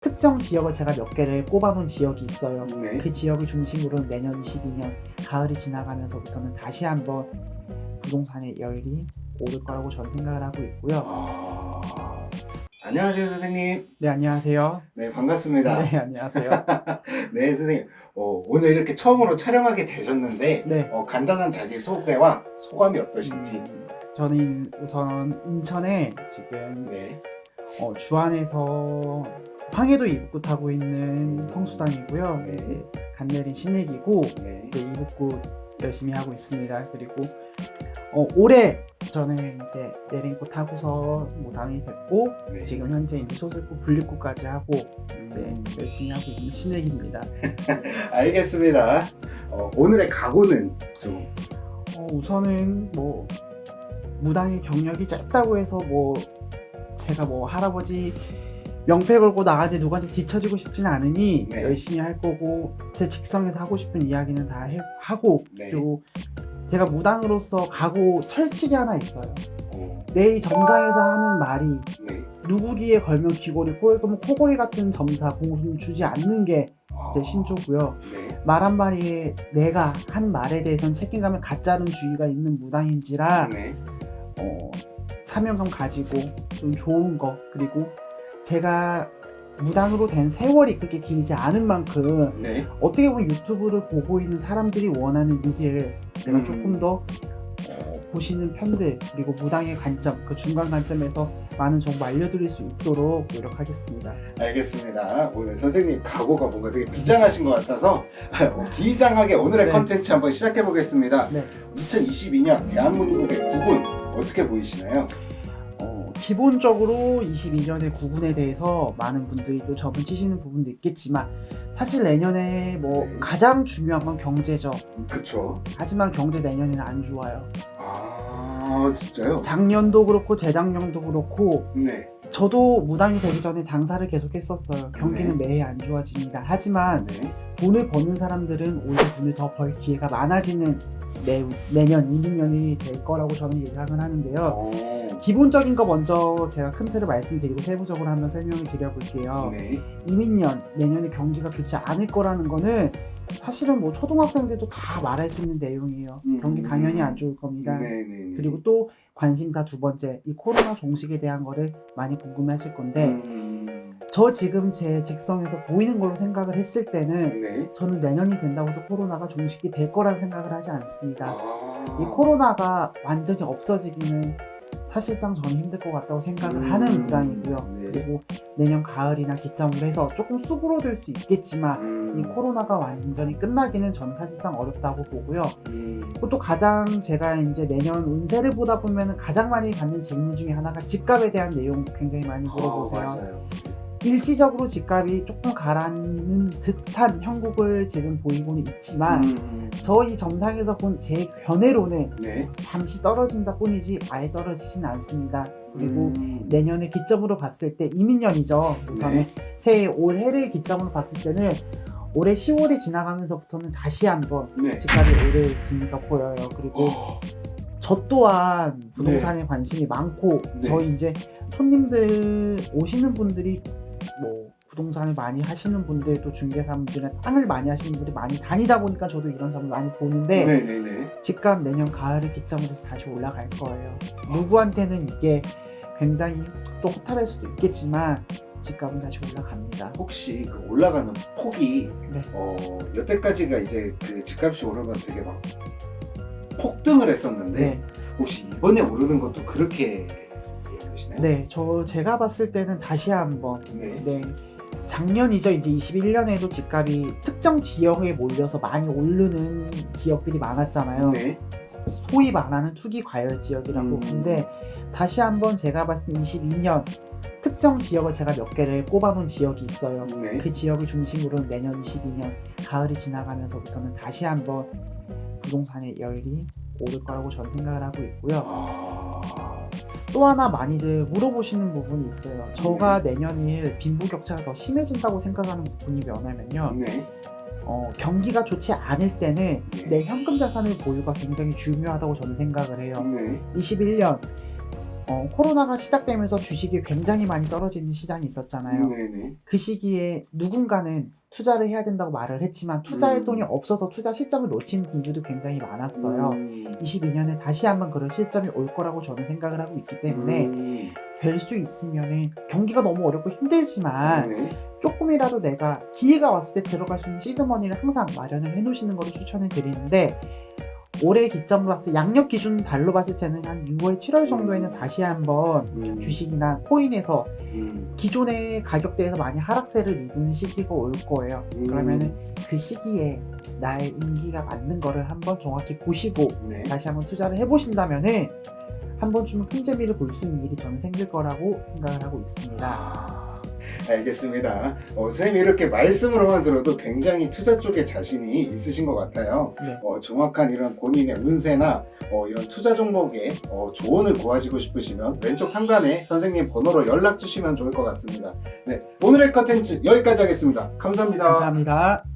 특정 지역을 제가 몇 개를 꼽아놓은 지역이 있어요. 네. 그 지역을 중심으로 내년 22년 가을이 지나가면서부터는 다시 한번 부동산의 열이 오를 거라고 저는 생각을 하고 있고요. 아... 안녕하세요 선생님. 네, 안녕하세요. 네 반갑습니다. 네, 안녕하세요. 네 선생님. 어, 오늘 이렇게 처음으로 촬영하게 되셨는데 네. 어, 간단한 자기 소개와 소감이 어떠신지. 음, 저는 우선 인천에 지금 네. 어, 주안에서 황해도 입구타고 있는 성수당이고요. 네. 이제 간내린 신액이고 네. 이제 이북구 열심히 하고 있습니다. 그리고 어, 올해 저는 이제 내린고 타고서 모당이 됐고 네. 지금 현재 이제 소속구 분립구까지 하고 이제 음. 열심히 하고 있는 신액입니다. 알겠습니다. 어, 오늘의 각오는 좀 어, 우선은 뭐 무당의 경력이 짧다고 해서 뭐 제가 뭐 할아버지 명패 걸고 나가는데 누구한테 뒤처지고 싶지는 않으니 네. 열심히 할 거고 제 직성에서 하고 싶은 이야기는 다 해- 하고 네. 그리고 제가 무당으로서 각오 철칙이 하나 있어요. 어, 내이 정상에서 하는 말이 네. 누구 귀에 걸면 귀걸이, 코에 걸면 코걸이 같은 점사 공순 주지 않는 게제 아, 신조고요. 네. 말 한마디에 내가 한 말에 대해서는 책임감을 갖자는 주의가 있는 무당인지라 네. 어, 사명감 가지고 좀 좋은 거 그리고 제가 무당으로 된 세월이 그렇게 길지 않은 만큼 네. 어떻게 보면 유튜브를 보고 있는 사람들이 원하는 니즈를 제가 음. 조금 더 어, 보시는 편들 그리고 무당의 관점 그 중간 관점에서 많은 정보 알려드릴 수 있도록 노력하겠습니다. 알겠습니다. 오늘 선생님 각오가 뭔가 되게 비장하신 것 같아서 어, 비장하게 오늘의 네. 컨텐츠 한번 시작해 보겠습니다. 네. 2022년 대한민국의 구분 어떻게 보이시나요? 어, 기본적으로 22년의 구분에 대해서 많은 분들이 또 점을 치시는 부분도 있겠지만 사실 내년에 뭐 네. 가장 중요한 건 경제죠. 그쵸? 하지만 경제 내년에는 안 좋아요. 아 진짜요? 작년도 그렇고 재작년도 그렇고 네. 저도 무당이 되기 전에 장사를 계속 했었어요. 경기는 네. 매해 안 좋아집니다. 하지만 네. 돈을 버는 사람들은 오히려 돈을 더 벌 기회가 많아지는 내, 내년, 22년이 될 거라고 저는 예상을 하는데요. 어, 기본적인 거 먼저 제가 큰 틀을 말씀드리고 세부적으로 한번 설명을 드려볼게요. 네. 이민년 내년에 경기가 좋지 않을 거라는 거는 사실은 뭐 초등학생들도 다 말할 수 있는 내용이에요. 음. 경기 당연히 안 좋을 겁니다. 네네. 그리고 또 관심사 두 번째 이 코로나 종식에 대한 거를 많이 궁금해하실 건데 음, 저 지금 제 직성에서 보이는 걸로 생각을 했을 때는 네. 저는 내년이 된다고 해서 코로나가 종식이 될 거라는 생각을 하지 않습니다. 아. 이 코로나가 완전히 없어지기는 사실상 저는 힘들 것 같다고 생각을 음. 하는 무당이고요. 네. 그리고 내년 가을이나 기점으로 해서 조금 수그러들 수 있겠지만 음, 이 코로나가 완전히 끝나기는 저는 사실상 어렵다고 보고요. 음, 그리고 또 가장 제가 이제 내년 운세를 보다 보면 가장 많이 받는 질문 중에 하나가 집값에 대한 내용 굉장히 많이 물어보세요. 아. 일시적으로 집값이 조금 가라앉는 듯한 형국을 지금 보이고는 있지만 음, 저희 점상에서 본 제 견해로는 네. 잠시 떨어진다 뿐이지 아예 떨어지진 않습니다. 그리고 음, 내년의 기점으로 봤을 때 이민년이죠. 우선은 네. 새해 올해를 기점으로 봤을 때는 올해 10월이 지나가면서부터는 다시 한번 네. 집값이 오를 기미가 보여요. 그리고 어, 저 또한 부동산에 관심이 많고 네. 저희 이제 손님들 오시는 분들이 뭐 부동산을 많이 하시는 분들 또 중개사분들은 땅을 많이 하시는 분들이 많이 다니다 보니까 저도 이런 점을 많이 보는데 네네네. 집값 내년 가을을 기점으로 해서 다시 올라갈 거예요. 누구한테는 이게 굉장히 또 허탈할 수도 있겠지만 집값은 다시 올라갑니다. 혹시 그 올라가는 폭이 네. 어 여태까지가 이제 그 집값이 오르면 되게 막 폭등을 했었는데 네, 혹시 이번에 오르는 것도 그렇게 예상되시나요? 네, 저 제가 봤을 때는 다시 한번 네. 네. 작년이죠. 이제 21년에도 집값이 특정 지역에 몰려서 많이 오르는 지역들이 많았잖아요. 네. 소위 말하는 투기 과열 지역이라고. 음. 근데 다시 한번 제가 봤을 때 22년 특정 지역을 제가 몇 개를 꼽아놓은 지역이 있어요. 네. 그 지역을 중심으로 내년 22년 가을이 지나가면서부터는 다시 한번 부동산의 열이 오를 거라고 저는 생각을 하고 있고요. 아. 또 하나 많이들 물어보시는 부분이 있어요. 저가 내년일 빈부격차가 더 심해진다고 생각하는 부분이 뭐냐면요. 네. 어, 경기가 좋지 않을 때는 네. 내 현금 자산의 보유가 굉장히 중요하다고 저는 생각을 해요. 네. 21년 어, 코로나가 시작되면서 주식이 굉장히 많이 떨어지는 시장이 있었잖아요. 네 네. 그 시기에 누군가는 투자를 해야 된다고 말을 했지만 투자할 음. 돈이 없어서 투자 시점을 놓친 분들도 굉장히 많았어요. 음. 22년에 다시 한번 그런 시점이 올 거라고 저는 생각을 하고 있기 때문에 음. 별수 있으면은 경기가 너무 어렵고 힘들지만 네. 조금이라도 내가 기회가 왔을 때 들어갈 수 있는 시드머니를 항상 마련을 해 놓으시는 것을 추천을 드리는데 올해 기점으로 봤을 때 양력 기준 달로 봤을 때는 한 6월, 7월 정도에는 다시 한번 음. 주식이나 코인에서 음. 기존의 가격대에서 많이 하락세를 이루는 시기가 올 거예요. 음. 그러면은 그 시기에 나의 운기가 맞는 거를 한번 정확히 보시고 네. 다시 한번 투자를 해보신다면은 한 번쯤은 큰 재미를 볼 수 있는 일이 저는 생길 거라고 생각을 하고 있습니다. 아, 알겠습니다. 어, 선생님이 이렇게 말씀으로만 들어도 굉장히 투자 쪽에 자신이 있으신 것 같아요. 네. 어, 정확한 이런 본인의 운세나 어, 이런 투자 종목에 어, 조언을 구하시고 싶으시면 왼쪽 상단에 선생님 번호로 연락 주시면 좋을 것 같습니다. 네, 오늘의 컨텐츠 여기까지 하겠습니다. 감사합니다. 감사합니다.